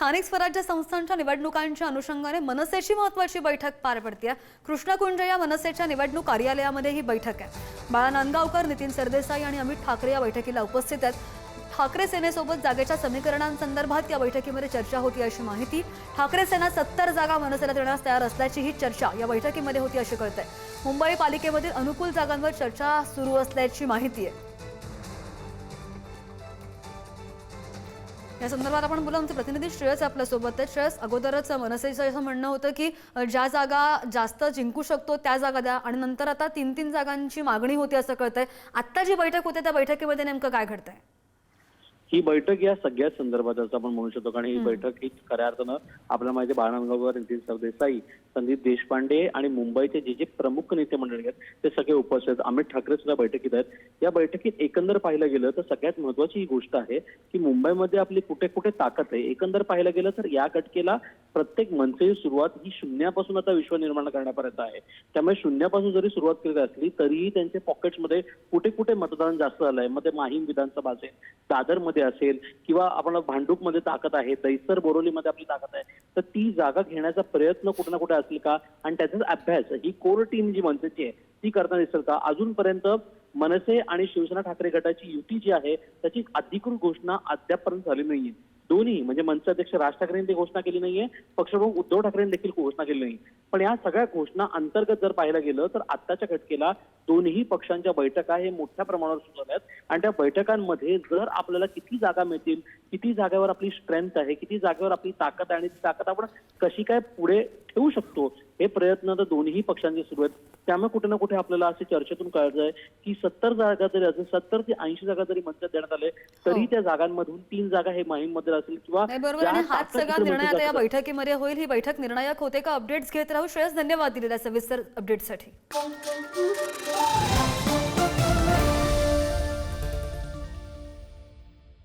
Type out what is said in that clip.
स्थानिक स्वराज्य संस्थांच्या निवडणुकांच्या अनुषंगाने मनसेची महत्वाची बैठक पार पडते कृष्णकुंज या मनसेच्या निवडणूक कार्यालयामध्ये ही बैठक आहे. बाळा नांदगावकर नितीन सरदेसाई आणि अमित ठाकरे या बैठकीला उपस्थित आहेत. ठाकरे सेनेसोबत जागेच्या समीकरणांसंदर्भात या बैठकीमध्ये चर्चा होती अशी माहिती. ठाकरे सेना सत्तर जागा मनसेला देण्यास तयार असल्याची ही चर्चा या बैठकीमध्ये होती अशी कळते मुंबई पालिकेमधील अनुकूल जागांवर चर्चा सुरू असल्याची माहिती आहे. या संदर्भात आपण बोलू आमचे प्रतिनिधी श्रेयस आपल्यासोबत आहे श्रेयस अगोदरच मनसेचं असं म्हणणं होतं की ज्या जागा जास्त जिंकू शकतो त्या जागा द्या. आणि नंतर आता तीन तीन जागांची मागणी होती असं कळतंय. आत्ता जी बैठक होते त्या बैठकीमध्ये नेमकं काय घडतंय? ही बैठक या सगळ्याच संदर्भात असं आपण म्हणू शकतो कारण ही बैठक ही खऱ्या अर्थानं आपल्याला माहिती आहे बाळानंदगावकर नितीन सरदेसाई संदीप देशपांडे आणि मुंबईचे जे जे प्रमुख नेते मंडळी आहेत ते सगळे उपस्थित आहेत. अमित ठाकरे सुद्धा बैठकीत आहेत. या बैठकीत एकंदर पाहिलं गेलं तर सगळ्यात महत्वाची ही गोष्ट आहे की मुंबईमध्ये आपली कुठे कुठे ताकद आहे. एकंदर पाहिलं गेलं तर या गटकेला प्रत्येक मनसेची सुरुवात ही शून्यापासून आता विश्व निर्माण करण्यापर्यंत आहे. त्यामुळे शून्यापासून जरी सुरुवात केली असली तरीही त्यांचे पॉकेट्समध्ये कुठे कुठे मतदान जास्त झालंय? मग ते माहीम विधानसभा असेल दादरमध्ये असेल किंवा आपण भांडूपमध्ये ताकद आहे दैसर बोरोलीमध्ये आपली ताकद आहे तर ती जागा घेण्याचा प्रयत्न कुठे ना कुठे असेल का? आणि त्याचाच अभ्यास ही कोर टीम जी मनसेची आहे ती करताना दिसेल का? अजूनपर्यंत मनसे आणि शिवसेना ठाकरे गटाची युती जी आहे त्याची अधिकृत घोषणा अद्यापपर्यंत झाली नाहीये. दोन्ही म्हणजे मनसे अध्यक्ष राज ठाकरेंनी ती घोषणा केली नाहीये पक्षप्रमुख उद्धव ठाकरेंनी देखील घोषणा केली नाही. पण या सगळ्या घोषणा अंतर्गत जर पाहायला गेलं तर आत्ताच्या घटकेला दोन्ही पक्षांच्या बैठका हे मोठ्या प्रमाणावर सुरू आहेत आणि त्या बैठकांमध्ये जर आपल्याला किती जागा मिळतील किती जागेवर आपली स्ट्रेंथ आहे किती जागेवर आपली ताकद आहे आणि ती ताकद आपण कशी काय पुढे ठेवू शकतो. हे प्रयत्न तर दोन्ही पक्षांचे सुरू आहेत. त्यामुळे कुठे ना कुठे आपल्याला असे चर्चेतून कळत आहे की सत्तर जागा जरी असेल सत्तर ते ऐंशी जागा जरी मंचात देण्यात आले तरी त्या जागांमधून तीन जागा हे माहीममध्ये असेल किंवा हाच सगळा निर्णय आता या बैठकीमध्ये होईल. ही बैठक निर्णायक होते का? अपडेट्स घेत राहू. श्रेयस धन्यवाद दिलेल्या सविस्तर अपडेटसाठी.